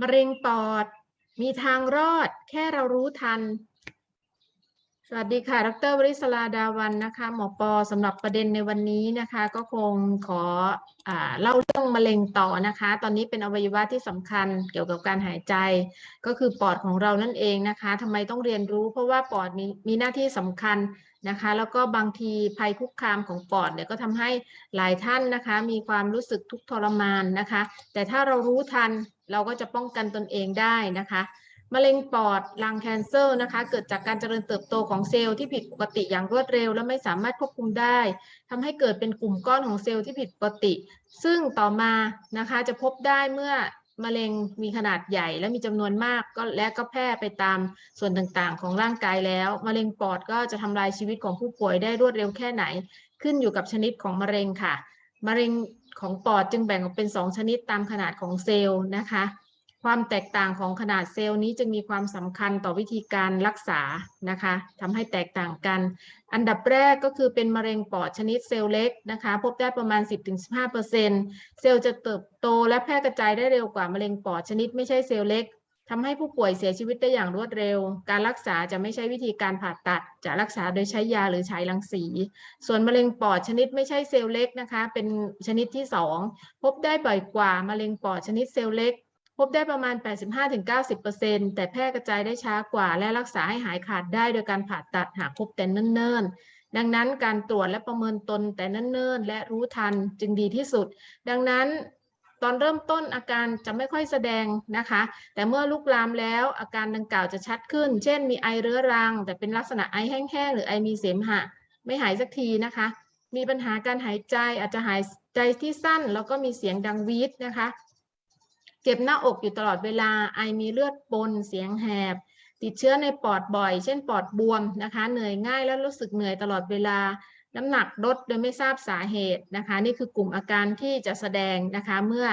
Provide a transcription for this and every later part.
มะเร็งปอด มีทางรอด แค่เรารู้ทัน สวัสดีค่ะ ดรวริศลาดาวันนะคะ หมอปอสำหรับประเด็นในวันนี้นะคะ ก็คงขออเล่าเรื่องมะเร็งต่อนะคะ ตอนนี้เป็นอวัยวะที่สำคัญเกี่ยวกับการหายใจ ก็คือปอดของเรานั่นเองนะคะทำไมต้องเรียนรู้ เพราะว่าปอดมีมีหน้าที่สำคัญนะคะ แล้วก็บางทีภัยคุกคามของปอดเนี่ยก็ทำให้หลายท่านนะคะ มีความรู้สึกทุกข์ทรมานนะคะ แต่ถ้าเรารู้ทัน เราก็จะป้องกันตนเองได้นะคะมะเร็งปอดลังแคนเซอร์นะคะเกิดจากการเจริญเติบโตของเซลล์ที่ผิดปกติอย่างรวดเร็ว และไม่สามารถควบคุมได้ทำให้เกิดเป็นกลุ่มก้อนของเซลล์ที่ผิดปกติ ซึ่งต่อมานะคะจะพบได้เมื่อมะเร็งมีขนาดใหญ่และมีจำนวนมากก็และก็แพร่ไปตามส่วนต่างๆ ของร่างกายแล้วมะเร็งปอดก็จะทำลายชีวิตของผู้ป่วยได้รวดเร็วแค่ไหน ขึ้นอยู่กับชนิดของมะเร็งค่ะมะเร็ง ของปอดจึงแบ่งออกเป็น 2 ชนิดตามขนาดของเซลล์นะคะ ความแตกต่างของขนาดเซลล์นี้จึงมีความสำคัญต่อวิธีการรักษานะคะทำให้แตกต่างกัน อันดับแรกก็คือเป็นมะเร็งปอดชนิดเซลล์เล็กนะคะ พบได้ประมาณ 10-15%เซลล์จะเติบโตและแพร่กระจายได้เร็วกว่ามะเร็งปอดชนิดไม่ใช่เซลล์เล็ก ทำให้ผู้ป่วยเสียชีวิตได้อย่างรวดเร็ว การรักษาจะไม่ใช่วิธีการผ่าตัด จะรักษาโดยใช้ยาหรือฉายรังสี ส่วนมะเร็งปอดชนิดไม่ใช่เซลล์เล็กนะคะ เป็นชนิดที่ 2 พบได้บ่อยกว่ามะเร็งปอดชนิดเซลล์เล็ก พบได้ประมาณ 85-90%แต่แพร่กระจายได้ช้ากว่า และรักษาให้หายขาดได้โดยการผ่าตัดหากพบแต่เนิ่นๆดังนั้นการตรวจและประเมินตนแต่เนิ่นๆ และรู้ทันจึงดีที่สุด ดังนั้น ตอนเริ่มต้นอาการจะไม่ค่อยแสดงนะคะ แต่เมื่อลุกลามแล้วอาการดังกล่าวจะชัดขึ้น เช่นมีไอเรื้อรัง แต่เป็นลักษณะไอแห้งๆ หรือไอมีเสมหะ ไม่หายสักทีนะคะ มีปัญหาการหายใจอาจจะหายใจที่สั้น แล้วก็มีเสียงดังวีดนะคะ เจ็บหน้าอกอยู่ตลอดเวลาไอมีเลือดปน เสียงแหบ ติดเชื้อในปอดบ่อย เช่นปอดบวมนะคะ เหนื่อยง่ายและรู้สึกเหนื่อยตลอดเวลา น้ำหนักลดโดยไม่ทราบสาเหตุนะคะ นี่คือกลุ่มอาการที่จะแสดงนะคะเมื่อ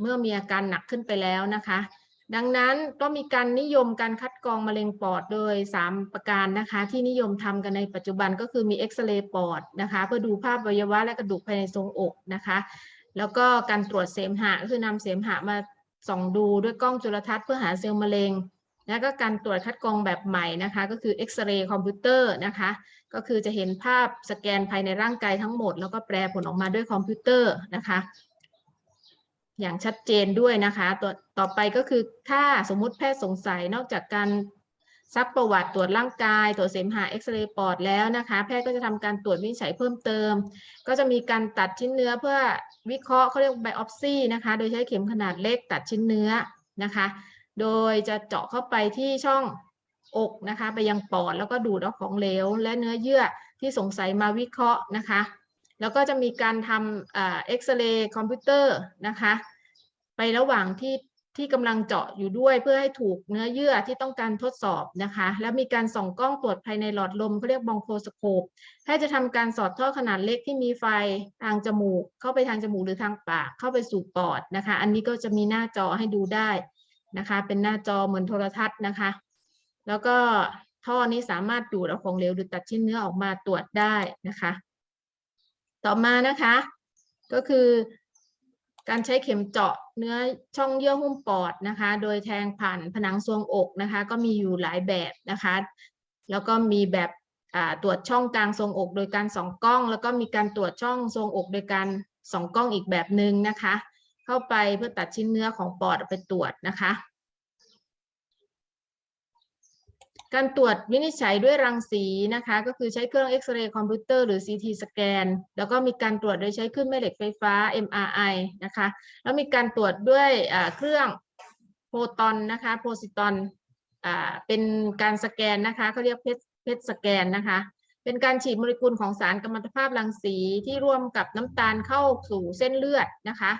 เมื่อมีอาการหนักขึ้นไปแล้วนะคะ ดังนั้นก็มีการนิยมการคัดกรองมะเร็งปอดโดย 3 ประการนะคะ ที่นิยมทำกันในปัจจุบันก็คือมีเอ็กซเรย์ปอดนะคะ เพื่อดูภาพอวัยวะและกระดูกภายในทรงอกนะคะ แล้วก็การตรวจเสมหะคือนำเสมหะมาส่องดูด้วยกล้องจุลทรรศน์เพื่อหาเซลล์มะเร็ง และก็การตรวจคัดกรองแบบใหม่นะคะก็คือเอ็กซเรย์คอมพิวเตอร์นะคะก็คือจะเห็นภาพสแกนภายในร่างกายทั้งหมด แล้วก็แปลผลออกมาด้วยคอมพิวเตอร์นะคะ อย่างชัดเจนด้วยนะคะตัวต่อไปก็คือถ้าสมมุติแพทย์สงสัยนอกจากการซักประวัติตรวจร่างกาย ตรวจเสมหะเอ็กซเรย์ปอดแล้วนะคะ แพทย์ก็จะทำการตรวจวินิจฉัยเพิ่มเติม ก็จะมีการตัดชิ้นเนื้อเพื่อวิเคราะห์เขาเรียกไบออปซีนะคะ โดยใช้เข็มขนาดเล็กตัดชิ้นเนื้อนะคะ โดยจะเจาะเข้าไปที่ช่องอกนะคะ ไปยังปอดแล้วก็ดูดเอาของเหลว และเนื้อเยื่อที่สงสัยมาวิเคราะห์นะคะ แล้วก็จะมีการทำเอ็กซเรย์คอมพิวเตอร์นะคะ ไประหว่างที่ที่กำลังเจาะอยู่ด้วยเพื่อให้ถูกเนื้อเยื่อที่ต้องการทดสอบนะคะ แล้วมีการส่องกล้องตรวจภายในหลอดลมเขาเรียกบองโคสโคปแพทย์จะทำการสอดท่อขนาดเล็กที่มีไฟทางจมูก เข้าไปทางจมูกหรือทางปากเข้าไปสู่ปอดนะคะ อันนี้ก็จะมีหน้าจอให้ดูได้ นะคะ เป็นหน้าจอเหมือนโทรทัศน์นะคะ แล้วก็ท่อนี้สามารถดูดเอาของเหลวหรือตัดชิ้นเนื้อออกมาตรวจได้นะคะ ต่อมานะคะ ก็คือการใช้เข็มเจาะเนื้อช่องเยื่อหุ้มปอดนะคะ โดยแทงผ่านผนังทรวงอกนะคะ ก็มีอยู่หลายแบบนะคะ แล้วก็มีแบบตรวจช่องกลางทรวงอก โดยการส่องกล้อง แล้วก็มีการตรวจช่องทรวงอก โดยการส่องกล้องอีกแบบหนึ่งนะคะ เข้าไปเพื่อตัดชิ้นเนื้อของปอดไปตรวจนะคะ การตรวจวินิจฉัยด้วยรังสีนะคะ ก็คือใช้เครื่องเอ็กซเรย์คอมพิวเตอร์หรือ CT สแกน แล้วก็มีการตรวจโดยใช้คลื่นแม่เหล็กไฟฟ้า MRI นะคะ แล้วมีการตรวจด้วยเครื่องโฟตอนนะคะโพซิตอนเป็นการสแกนนะคะเขาเรียกเพชเพชสแกนนะคะเป็นการฉีดโมเลกุลของสารกัมมันตภาพรังสีที่ร่วมกับน้ำตาลเข้าสู่เส้นเลือดนะคะ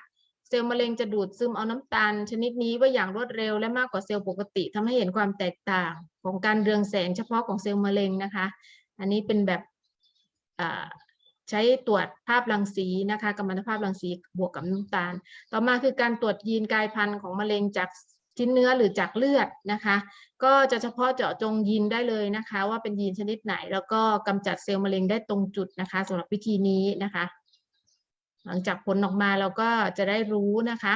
เซลล์มะเร็งจะดูดซึมเอาน้ำตาล ชนิดนี้ไว้อย่างรวดเร็วและมากกว่าเซลล์ปกติทำให้เห็นความแตกต่างของการเรืองแสงเฉพาะของเซลล์มะเร็งนะคะ อันนี้เป็นแบบใช้ตรวจภาพรังสีนะคะกัมมันตภาพรังสีบวกกับน้ำตาล ต่อมาคือการตรวจยีนกลายพันธุ์ของมะเร็งจากชิ้นเนื้อหรือจากเลือดนะคะ ก็จะเฉพาะเจาะจงยีนได้เลยนะคะ ว่าเป็นยีนชนิดไหน แล้วก็กำจัดเซลล์มะเร็งได้ตรงจุดนะคะสำหรับวิธีนี้นะคะ หลังจากผลออกมาเราก็จะได้รู้นะคะ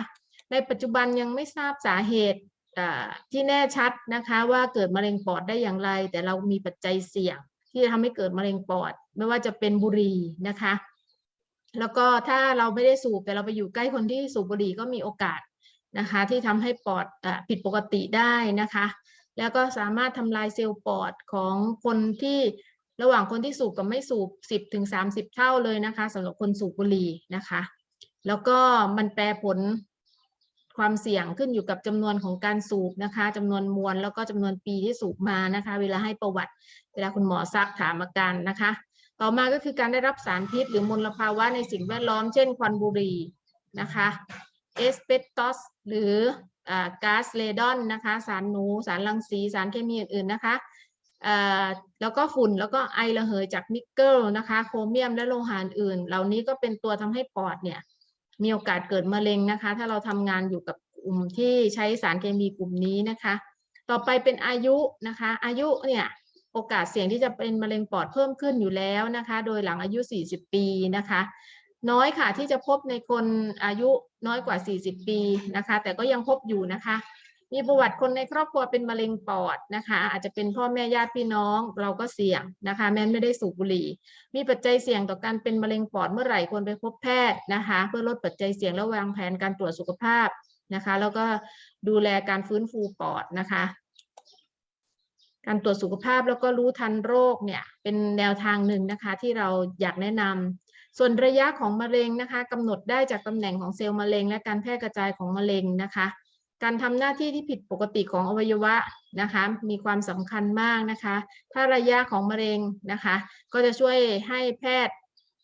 ในปัจจุบันยังไม่ทราบสาเหตุที่แน่ชัดนะคะว่าเกิดมะเร็งปอดได้อย่างไร แต่เรามีปัจจัยเสี่ยง ที่จะทำให้เกิดมะเร็งปอด ไม่ว่าจะเป็นบุหรี่นะคะ แล้วก็ถ้าเราไม่ได้สูบแต่เราไปอยู่ใกล้คนที่สูบบุหรี่ก็มีโอกาสนะคะ ที่ทำให้ปอดอผิดปกติได้นะคะ แล้วก็สามารถทำลายเซลล์ปอดของคนที่ ระหว่างคนที่สูบกับไม่สูบ 10ถึง30 เท่าเลยนะคะสำหรับคนสูบบุหรี่นะคะ แล้วก็มันแปรผลความเสี่ยงขึ้นอยู่กับจำนวนของการสูบนะคะจำนวนมวลแล้วก็จำนวนปีที่สูบมานะคะ เวลาให้ประวัติ เวลาคุณหมอซักถามอาการนะคะ ต่อมาก็คือการได้รับสารพิษ หรือมลภาวะในสิ่งแวดล้อม เช่นควันบุหรี่นะคะเอสเปสตอสหรืออก๊าซเรดอนนะคะ สารหนู สารรังสี สารเคมีอื่นๆนะคะ แล้วก็ฝุ่นแล้วก็ไอระเหยจากนิกเกิลนะคะโครเมียมและโลหะอื่น เหล่านี้ก็เป็นตัวทำให้ปอดเนี่ยมีโอกาสเกิดมะเร็งนะคะ ถ้าเราทำงานอยู่กับกลุ่มที่ใช้สารเคมีกลุ่มนี้นะคะ ต่อไปเป็นอายุนะคะ อายุเนี่ยโอกาสเสี่ยงที่จะเป็นมะเร็งปอดเพิ่มขึ้นอยู่แล้วนะคะ โดยหลังอายุ 40 ปีนะคะ น้อยค่ะที่จะพบในคนอายุน้อยกว่า 40 ปีนะคะ แต่ก็ยังพบอยู่นะคะ มีประวัติคนในครอบครัวเป็นมะเร็งปอดนะคะ อาจจะเป็นพ่อแม่ญาติพี่น้องเราก็เสี่ยงนะคะ แม้ไม่ได้สูบบุหรี่ มีปัจจัยเสี่ยงต่อการเป็นมะเร็งปอดเมื่อไหร่ควรไปพบแพทย์นะคะ เพื่อลดปัจจัยเสี่ยงและวางแผนการตรวจสุขภาพนะคะ แล้วก็ดูแลการฟื้นฟูปอดนะคะ การตรวจสุขภาพแล้วก็รู้ทันโรคเนี่ยเป็นแนวทางหนึ่งนะคะ ที่เราอยากแนะนำส่วนระยะของมะเร็งนะคะกำหนดได้จากตำแหน่งของเซลล์มะเร็ง และการแพร่กระจายของมะเร็งนะคะ การทำหน้าที่ที่ผิดปกติของอวัยวะนะคะ มีความสำคัญมากนะคะ ถ้าระยะของมะเร็งนะคะ ก็จะช่วยให้แพทย์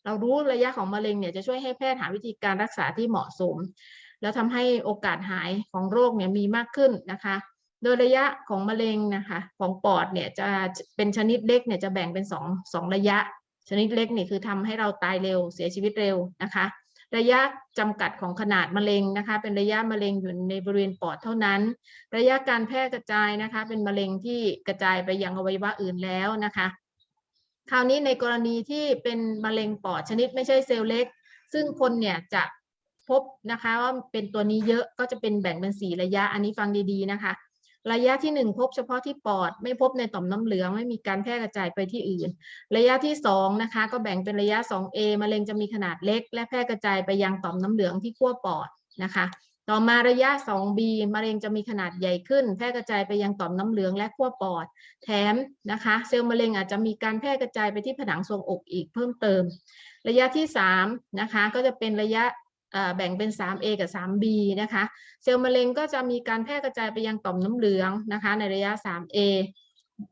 เรารู้ระยะของมะเร็งเนี่ยจะช่วยให้แพทย์หาวิธีการรักษาที่เหมาะสม แล้วทำให้โอกาสหายของโรคเนี่ยมีมากขึ้นนะคะ โดยระยะของมะเร็งนะคะ ของปอดเนี่ยจะเป็นชนิดเล็กเนี่ยจะแบ่งเป็นสองสองระยะ ชนิดเล็กนี่คือทำให้เราตายเร็วเสียชีวิตเร็วนะคะ ระยะจำกัดของขนาดมะเร็งนะคะ เป็นระยะมะเร็งอยู่ในบริเวณปอดเท่านั้น ระยะการแพร่กระจายนะคะ เป็นมะเร็งที่กระจายไปยังอวัยวะอื่นแล้วนะคะ คราวนี้ในกรณีที่เป็นมะเร็งปอดชนิดไม่ใช่เซลล์เล็ก ซึ่งคนเนี่ยจะพบนะคะว่าเป็นตัวนี้เยอะก็จะเป็นแบ่งเป็นสี่ระยะอันนี้ฟังดีๆนะคะ ระยะที่หนึ่งพบเฉพาะที่ปอด ไม่พบในต่อมน้ำเหลือง ไม่มีการแพร่กระจายไปที่อื่น ระยะที่สองนะคะก็แบ่งเป็นระยะ 2A มะเร็งจะมีขนาดเล็ก และแพร่กระจายไปยังต่อมน้ำเหลืองที่ขั้วปอดนะคะ ต่อมาระยะ 2B มะเร็งจะมีขนาดใหญ่ขึ้น แพร่กระจายไปยังต่อมน้ำเหลืองและขั้วปอด แถมนะคะเซลล์มะเร็งอาจจะมีการแพร่กระจายไปที่ผนังทรวงอกอีกเพิ่มเติม ระยะที่3นะคะก็จะเป็นระยะ แบ่งเป็น 3A กับ 3B นะคะ เซลล์มะเร็งก็จะมีการแพร่กระจายไปยังต่อมน้ำเหลืองนะคะในระยะ 3A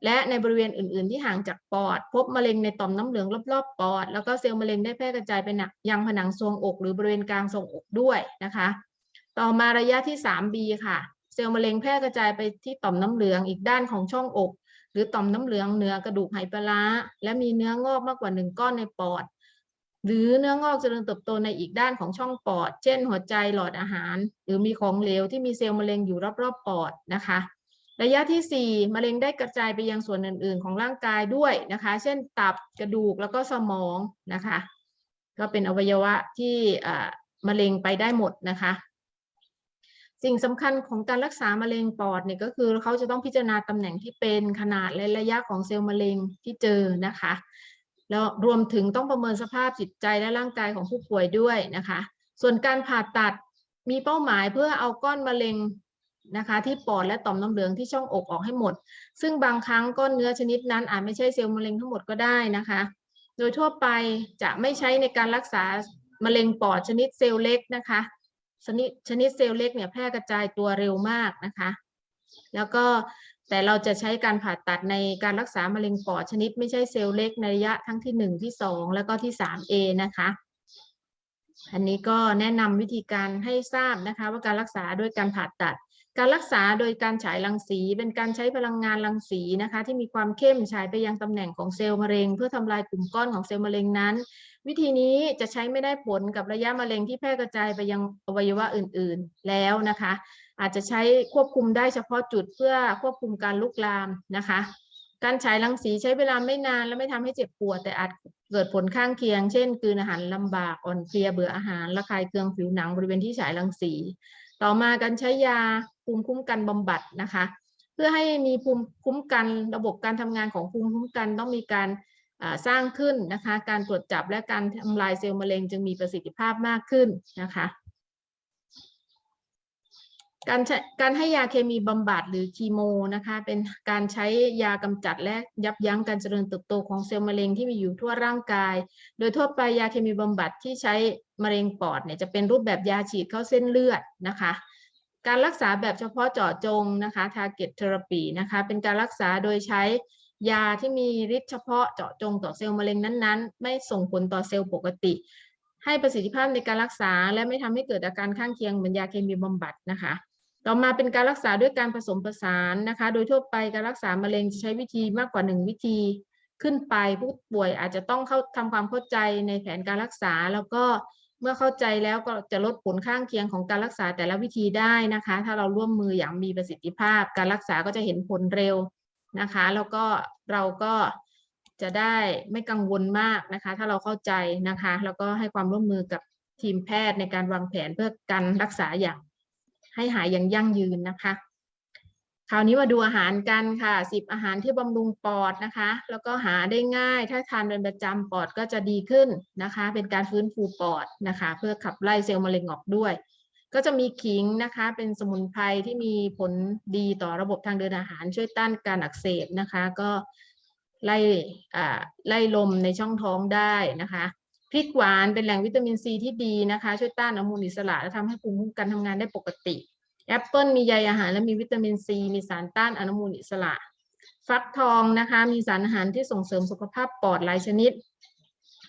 และในบริเวณอื่น ๆ ที่ห่างจากปอด พบมะเร็งในต่อมน้ำเหลืองรอบ ๆ ปอด แล้วก็เซลล์มะเร็งได้แพร่กระจายไปยังผนังทรวงอก หรือบริเวณกลางทรวงอกด้วยนะคะ ต่อมาระยะที่ 3B ค่ะ เซลล์มะเร็งแพร่กระจายไปที่ต่อมน้ำเหลืองอีกด้านของช่องอก หรือต่อมน้ำเหลืองเหนือกระดูกไหปลาร้าและมีเนื้องอกมากกว่าหนึ่งก้อนในปอด หรือเนื้องอกเจริญเติบโตในอีกด้านของช่องปอด เช่น หัวใจหลอดอาหาร หรือมีของเหลวที่มีเซลล์มะเร็งอยู่รอบๆปอดนะคะ ระยะที่ 4 มะเร็งได้กระจายไปยังส่วนอื่น ๆ ของร่างกายด้วยนะคะ เช่นตับกระดูกแล้วก็สมองนะคะ ก็เป็นอวัยวะที่มะเร็งไปได้หมดนะคะ สิ่งสำคัญของการรักษามะเร็งปอดเนี่ยก็คือเขาจะต้องพิจารณาตำแหน่งที่เป็นขนาดและระยะของเซลล์มะเร็งที่เจอนะคะ แล้วรวมถึงต้องประเมินสภาพจิตใจและร่างกายของผู้ป่วยด้วยนะคะ ส่วนการผ่าตัดมีเป้าหมายเพื่อเอาก้อนมะเร็งนะคะ ที่ปอดและต่อมน้ำเหลืองที่ช่องอกออกให้หมด ซึ่งบางครั้งก้อนเนื้อชนิดนั้นอาจไม่ใช่เซลล์มะเร็งทั้งหมดก็ได้นะคะ โดยทั่วไปจะไม่ใช้ในการรักษามะเร็งปอดชนิดเซลล์เล็กนะคะชนิดชนิดเซลล์เล็กเนี่ยแพร่กระจายตัวเร็วมากนะคะ แล้วก็ แต่เราจะใช้การผ่าตัดในการรักษามะเร็งปอดชนิดไม่ใช่เซลล์เล็กในระยะทั้งที่หนึ่งที่สองแล้วก็ที่สาม A นะคะ อันนี้ก็แนะนำวิธีการให้ทราบนะคะว่าการรักษาด้วยการผ่าตัด การรักษาโดยการฉายรังสีเป็นการใช้พลังงานรังสีนะคะที่มีความเข้มฉายไปยังตำแหน่งของเซลล์มะเร็ง เพื่อทำลายกลุ่มก้อนของเซลล์มะเร็งนั้น วิธีนี้จะใช้ไม่ได้ผลกับระยะมะเร็งที่แพร่กระจายไปยังอวัยวะอื่นๆแล้วนะคะ อาจจะใช้ควบคุมได้เฉพาะจุดเพื่อควบคุมการลุกลามนะคะ การฉายรังสีใช้เวลาไม่นานและไม่ทำให้เจ็บปวดแต่อาจเกิดผลข้างเคียง เช่นกลืนอาหารลำบากอ่อนเพลียเบื่ออาหารระคายเคืองผิวหนังบริเวณที่ฉายรังสีต่อมาการใช้ยา ภูมิคุ้มกันบำบัดนะคะ เพื่อให้มีภูมิคุ้มกันระบบการทำงานของภูมิคุ้มกันต้องมีการสร้างขึ้นนะคะ การตรวจจับและการทำลายเซลล์มะเร็งจึงมีประสิทธิภาพมากขึ้นนะคะการใช้การให้ยาเคมีบำบัดหรือคีโมนะคะเป็นการใช้ยากำจัดและยับยั้งการเจริญเติบโตของเซลล์มะเร็งที่มีอยู่ทั่วร่างกาย โดยทั่วไปยาเคมีบำบัดที่ใช้มะเร็งปอดเนี่ยจะเป็นรูปแบบยาฉีดเข้าเส้นเลือดนะคะ การรักษาแบบเฉพาะเจาะจงนะคะ target therapy นะคะ เป็นการรักษาโดยใช้ยาที่มีฤทธิ์เฉพาะเจาะจงต่อเซลล์มะเร็งนั้นๆ ไม่ส่งผลต่อเซลล์ปกติ ให้ประสิทธิภาพในการรักษา และไม่ทำให้เกิดอาการข้างเคียงเหมือนยาเคมีบำบัดนะคะ ต่อมาเป็นการรักษาด้วยการผสมผสานนะคะ โดยทั่วไปการรักษามะเร็งจะใช้วิธีมากกว่าหนึ่งวิธีขึ้นไปผู้ป่วยอาจจะต้องเข้าทำความเข้าใจในแผนการรักษา แล้วก็ เมื่อเข้าใจแล้วก็จะลดผลข้างเคียงของการรักษาแต่ละวิธีได้นะคะ ถ้าเราร่วมมืออย่างมีประสิทธิภาพ การรักษาก็จะเห็นผลเร็วนะคะ แล้วก็เราก็จะได้ไม่กังวลมากนะคะ ถ้าเราเข้าใจนะคะ แล้วก็ให้ความร่วมมือกับทีมแพทย์ในการวางแผนเพื่อการรักษาอย่างให้หายอย่างยั่งยืนนะคะ คราวนี้มาดูอาหารกันค่ะสิบอาหารที่บำรุงปอดนะคะ แล้วก็หาได้ง่าย ถ้าทานเป็นประจำปอดก็จะดีขึ้นนะคะ เป็นการฟื้นฟูปอดนะคะ เพื่อขับไล่เซลล์มะเร็งออกด้วย ก็จะมีขิงนะคะ เป็นสมุนไพรที่มีผลดีต่อระบบทางเดินอาหารช่วยต้านการอักเสบนะคะ ก็ไล่ไล่ลมในช่องท้องได้นะคะพริกหวานเป็นแหล่งวิตามินซีที่ดีนะคะ ช่วยต้านอนุมูลอิสระและทำให้ภูมิคุ้มกันทำงานได้ปกติ แอปเปิลมีใยอาหารและมีวิตามินซี มีสารต้านอนุมูลอิสระ ฟักทองนะคะมีสารอาหารที่ส่งเสริมสุขภาพปอดหลายชนิด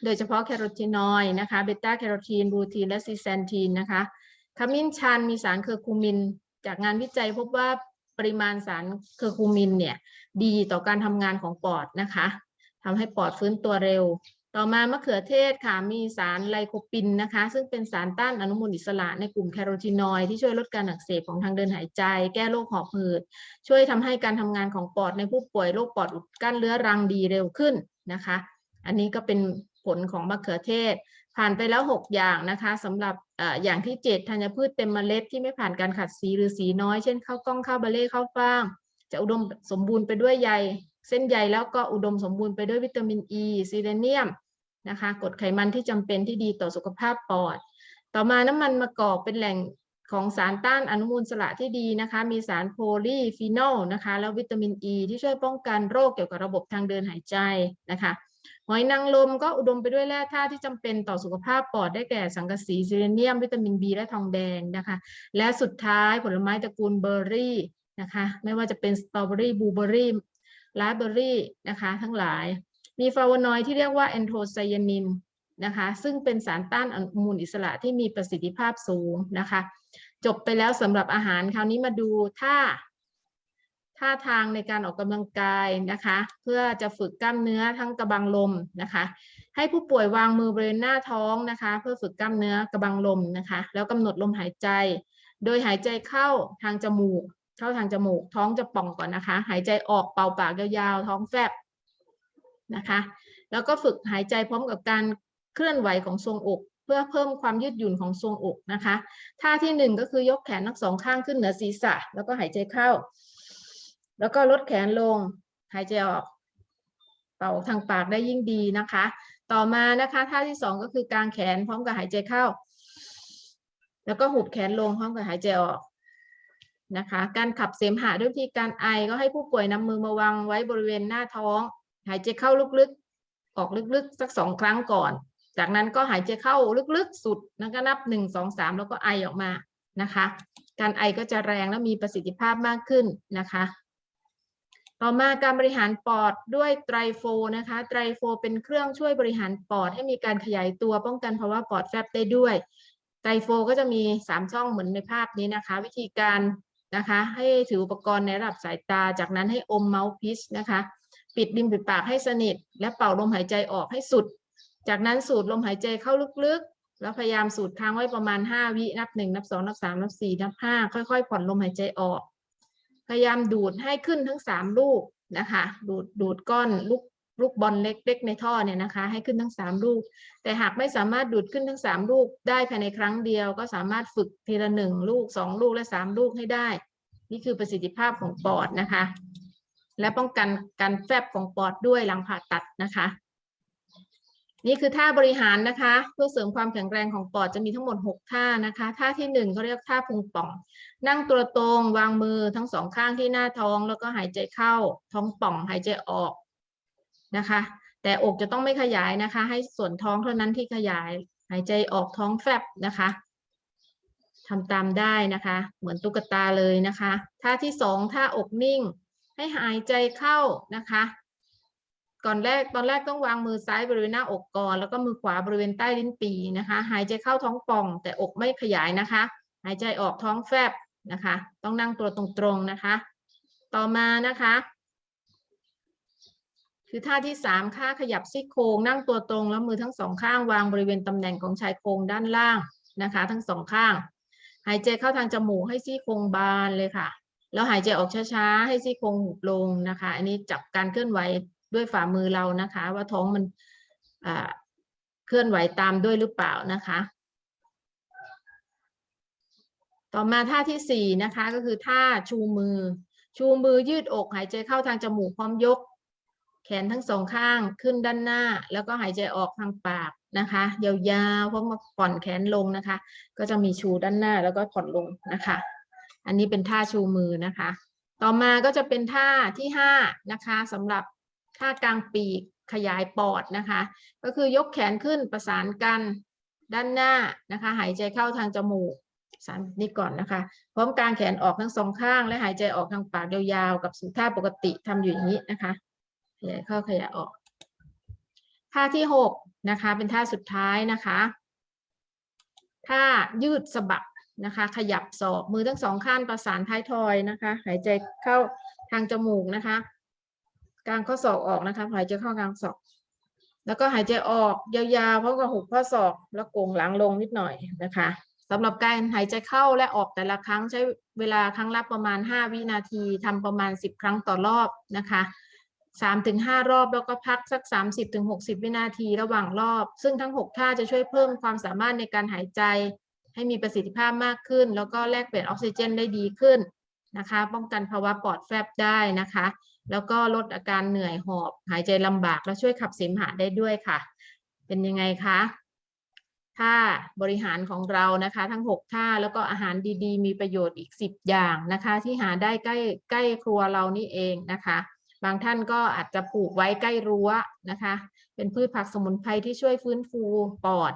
โดยเฉพาะแคโรทีนอยด์นะคะเบต้าแคโรทีนรูทีนและซีแซนทีนนะคะขมิ้นชันมีสารเคอร์คูมิน จากงานวิจัยพบว่าปริมาณสารเคอร์คูมินเนี่ยดีต่อการทำงานของปอดนะคะทำให้ปอดฟื้นตัวเร็ว ต่อมามะเขือเทศค่ะมีสารไลโคปินนะคะ ซึ่งเป็นสารต้านอนุมูลอิสระในกลุ่มแคโรทีนอยด์ที่ช่วยลดการอักเสบของทางเดินหายใจ แก้โรคหอบหืด ช่วยทำให้การทำงานของปอดในผู้ป่วยโรคปอดอุดกั้นเรื้อรังดีเร็วขึ้นนะคะ อันนี้ก็เป็นผลของมะเขือเทศ ผ่านไปแล้ว 6 อย่างนะคะสำหรับอออย่างที่ 7 ธัญพืชเต็มเมล็ดที่ไม่ผ่านการขัดสีหรือสีน้อย เช่นข้าวกล้องข้าวบะเล่ข้าวฟ่างจะอุดมสมบูรณ์ไปด้วยใย เส้นใยแล้วก็อุดมสมบูรณ์ไปด้วยวิตามินอ e, ีซีเลเนียมนะคะกรดไขมันที่จำเป็นที่ดีต่อสุขภาพปอด ต่อมาน้ำมันมะกอกเป็นแหล่งของสารต้านอนุมูลสระที่ดีนะคะ มีสารโพลีฟีนอลนะคะ แล้ววิตามินอ e, ีที่ช่วยป้องกันโรคเกี่ยวกับระบบทางเดินหายใจนะคะหอยนางรมก็อุดมไปด้วยแร่ธาตุที่จำเป็นต่อสุขภาพปอดได้แก่สังกะสีซีเลเนียม วิตามิน B และทองแดงนะคะ และสุดท้ายผลไม้ตระกูลเบอร์รี่นะคะ ไม่ว่าจะเป็นสตรอเบอรี่บลูเบอรี่ ราสเบอรี่นะคะทั้งหลาย มีฟลาโนอยด์ที่เรียกว่าแอนโทไซยานินนะคะซึ่งเป็นสารต้านอนุมูลอิสระที่มีประสิทธิภาพสูงนะคะจบไปแล้วสำหรับอาหารคราวนี้มาดูท่าท่าทางในการออกกำลังกายนะคะ เพื่อจะฝึกกล้ามเนื้อทั้งกระบังลมนะคะ ให้ผู้ป่วยวางมือบริเวณหน้าท้องนะคะ เพื่อฝึกกล้ามเนื้อกระบังลมนะคะ แล้วกำหนดลมหายใจ โดยหายใจเข้าทางจมูก เข้าทางจมูก ท้องจะป่องก่อนนะคะ หายใจออกเป่าปากยาวๆ ท้องแฟบนะคะ แล้วก็ฝึกหายใจพร้อมกับการเคลื่อนไหวของทรวงอก เพื่อเพิ่มความยืดหยุ่นของทรวงอกนะคะท่าที่หนึ่งก็คือยกแขนทั้งสองข้างขึ้นเหนือศีรษะ แล้วก็หายใจเข้า แล้วก็ลดแขนลง หายใจออก เป่าทางปากได้ยิ่งดีนะคะ ต่อมานะคะท่าที่สองก็คือกางแขนพร้อมกับหายใจเข้า แล้วก็หุบแขนลงพร้อมกับหายใจออก นะคะ การขับเสมหะด้วยวิธีการไอก็ให้ผู้ป่วยนำมือมาวางไว้บริเวณหน้าท้อง หายใจเข้าลึกๆ ออกลึกๆ สักสองครั้งก่อน จากนั้นก็หายใจเข้าลึกๆ สุดแล้วก็นับหนึ่งสองสามแล้วก็ไอออกมานะคะ การไอก็จะแรงและมีประสิทธิภาพมากขึ้นนะคะ ต่อมาการบริหารปอดด้วยไตรโฟนะคะ ไตรโฟเป็นเครื่องช่วยบริหารปอดให้มีการขยายตัวป้องกันภาวะปอดแฟบได้ด้วยไตรโฟก็จะมี 3 ช่องเหมือนในภาพนี้นะคะ วิธีการ นะคะ ให้ถืออุปกรณ์ในระดับสายตา จากนั้นให้อมเมาส์พิชนะคะ ปิดริมฝีปากให้สนิท และเป่าลมหายใจออกให้สุด จากนั้นสูดลมหายใจเข้าลึกๆ แล้วพยายามสูดค้างไว้ประมาณ 5 วิ นับ 1 นับ 2 นับ 3 นับ 4 นับ 5 ค่อยๆ ผ่อนลมหายใจออก พยายามดูดให้ขึ้นทั้ง 3 ลูกนะคะ ดูดดูดก้อนลูก ลูกบอลเล็กๆในท่อเนี่ยนะคะ ให้ขึ้นทั้งสามลูก แต่หากไม่สามารถดูดขึ้นทั้งสามลูกได้ภายในครั้งเดียว ก็สามารถฝึกทีละหนึ่งลูกสองลูกและสามลูกให้ได้ นี่คือประสิทธิภาพของปอดนะคะ และป้องกันการแฟบของปอดด้วยหลังผ่าตัดนะคะ นี่คือท่าบริหารนะคะ เพื่อเสริมความแข็งแรงของปอดจะมีทั้งหมด 6 ท่านะคะ ท่าที่หนึ่งเขาเรียกท่าพุงป่อง นั่งตัวตรงวางมือทั้งสองข้างที่หน้าท้อง แล้วก็หายใจเข้าท้องป่องหายใจออก นะคะ แต่อกจะต้องไม่ขยายนะคะ ให้ส่วนท้องเท่านั้นที่ขยาย หายใจออกท้องแฟบนะคะทำตามได้นะคะ เหมือนตุ๊กตาเลยนะคะท่าที่สองท่าอกนิ่ง ให้หายใจเข้านะคะ ก่อนแรกตอนแรกต้องวางมือซ้ายบริเวณหน้าอกก่อน แล้วก็มือขวาบริเวณใต้ลิ้นปีนะคะ หายใจเข้าท้องป่อง แต่อกไม่ขยายนะคะ หายใจออกท้องแฟบนะคะ ต้องนั่งตัวตรงๆนะคะ ต่อมานะคะ คือท่าที่สามค่าขยับซี่โครงนั่งตัวตรงแล้วมือทั้งสองข้างวางบริเวณตำแหน่งของชายโครงด้านล่างนะคะ ทั้งสองข้าง หายใจเข้าทางจมูกให้ซี่โครงบานเลยค่ะ แล้วหายใจออกช้าๆ ให้ซี่โครงหุบลงนะคะ อันนี้จับการเคลื่อนไหวด้วยฝ่ามือเรานะคะ ว่าท้องมันเคลื่อนไหวตามด้วยหรือเปล่านะคะ ต่อมาท่าที่สี่นะคะก็คือท่าชูมือ ชูมือยืดอกหายใจเข้าทางจมูกพร้อมยก แขนทั้งสองข้างขึ้นด้านหน้า แล้วก็หายใจออกทางปากนะคะ ยาวๆเพราะมาผ่อนแขนลงนะคะ ก็จะมีชูด้านหน้าแล้วก็ผ่อนลงนะคะ อันนี้เป็นท่าชูมือนะคะ ต่อมาก็จะเป็นท่าที่ห้านะคะสำหรับท่ากลางปีกขยายปอดนะคะ ก็คือยกแขนขึ้นประสานกันด้านหน้านะคะ หายใจเข้าทางจมูกสานนี่ก่อนนะคะพร้อมกางแขนออกทั้งสองข้าง และหายใจออกทางปากยาวๆกับสูท่าปกติทำอยู่อย่างนี้นะคะ ขยายเข้าขยายออกท่าที่หกนะคะ เป็นท่าสุดท้ายนะคะท่ายืดสะบักนะคะ ขยับศอกมือทั้งสองข้างประสานท้ายทอยนะคะ หายใจเข้าทางจมูกนะคะ กลางข้อศอกออกนะคะ หายใจเข้ากลางศอก แล้วก็หายใจออกยาวๆพราะกับหุบข้อศอก แล้วโกงหลังลงนิดหน่อยนะคะสำหรับการหายใจเข้าและออกแต่ละครั้งใช้เวลาครั้งละประมาณ 5 วินาทีทำประมาณ 10 ครั้งต่อรอบนะคะ 3ถึง5รอบแล้วก็พักสัก30ถึง60วินาทีระหว่างรอบ ซึ่งทั้ง6ท่าจะช่วยเพิ่มความสามารถในการหายใจ ให้มีประสิทธิภาพมากขึ้น แล้วก็แลกเปลี่ยนออกซิเจนได้ดีขึ้นนะคะ ป้องกันภาวะปอดแฟบได้นะคะ แล้วก็ลดอาการเหนื่อยหอบ หายใจลำบากและช่วยขับเสมหะได้ด้วยค่ะ เป็นยังไงคะท่าบริหารของเรานะคะ ทั้ง 6 ท่าแล้วก็อาหารดีๆ มีประโยชน์อีก 10 อย่างนะคะ ที่หาได้ใกล้ใกล้ครัวเรานี่เองนะคะ บางท่านก็อาจจะปลูกไว้ใกล้รั้วนะคะ เป็นพืชผักสมุนไพรที่ช่วยฟื้นฟูปอด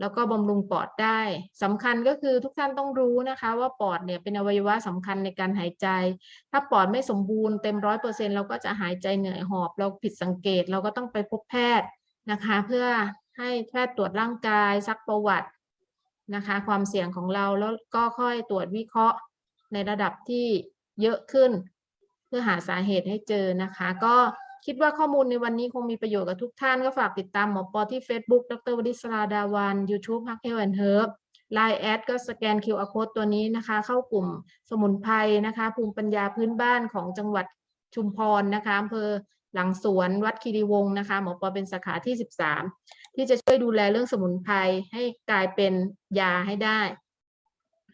แล้วก็บำรุงปอดได้สำคัญก็คือทุกท่านต้องรู้นะคะ ว่าปอดเนี่ยเป็นอวัยวะสำคัญในการหายใจ ถ้าปอดไม่สมบูรณ์เต็มร้อยเปอร์เซ็นเราก็จะหายใจเหนื่อยหอบ เราผิดสังเกตเราก็ต้องไปพบแพทย์นะคะ เพื่อให้แพทย์ตรวจร่างกายซักประวัตินะคะ ความเสี่ยงของเราแล้วก็ค่อยตรวจวิเคราะห์ในระดับที่เยอะขึ้น เพื่อหาสาเหตุให้เจอนะคะ ก็คิดว่าข้อมูลในวันนี้คงมีประโยชน์กับทุกท่าน ก็ฝากติดตามหมอปอที่ Facebook ดรวดิศราดาวัน YouTube ฮักเฮลแอนเฮิร์บ Line แอดก็สแกน QR Code ตัวนี้นะคะ เข้ากลุ่มสมุนไพรนะคะ ภูมิปัญญาพื้นบ้านของจังหวัดชุมพรนะคะอำเภอหลังสวนวัดคีรีวงศ์นะคะ หมอปอเป็นสาขาที่ 13 ที่จะช่วยดูแลเรื่องสมุนไพรให้กลายเป็นยาให้ได้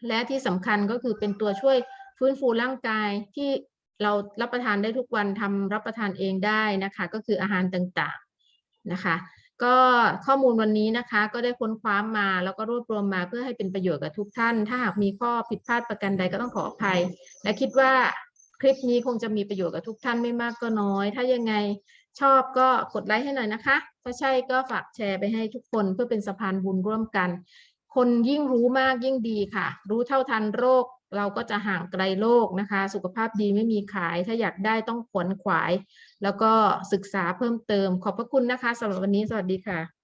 และที่สำคัญก็คือเป็นตัวช่วยฟื้นฟูร่างกายที่ เรารับประทานได้ทุกวันทำรับประทานเองได้นะคะ ก็คืออาหารต่างๆนะคะ ก็ข้อมูลวันนี้นะคะก็ได้ค้นคว้ามาแล้วก็รวบรวมมาเพื่อให้เป็นประโยชน์กับทุกท่าน ถ้าหากมีข้อผิดพลาดประการใดก็ต้องขออภัย และคิดว่าคลิปนี้คงจะมีประโยชน์กับทุกท่านไม่มากก็น้อย ถ้ายังไงชอบก็กดไลค์ให้หน่อยนะคะ ถ้าใช่ก็ฝากแชร์ไปให้ทุกคนเพื่อเป็นสะพานบุญร่วมกัน คนยิ่งรู้มากยิ่งดีค่ะ รู้เท่าทันโรค เราก็จะห่างไกลโลกนะคะ สุขภาพดีไม่มีขาย ถ้าอยากได้ต้องขวนขวาย แล้วก็ศึกษาเพิ่มเติม ขอบพระคุณนะคะสำหรับวันนี้ สวัสดีค่ะ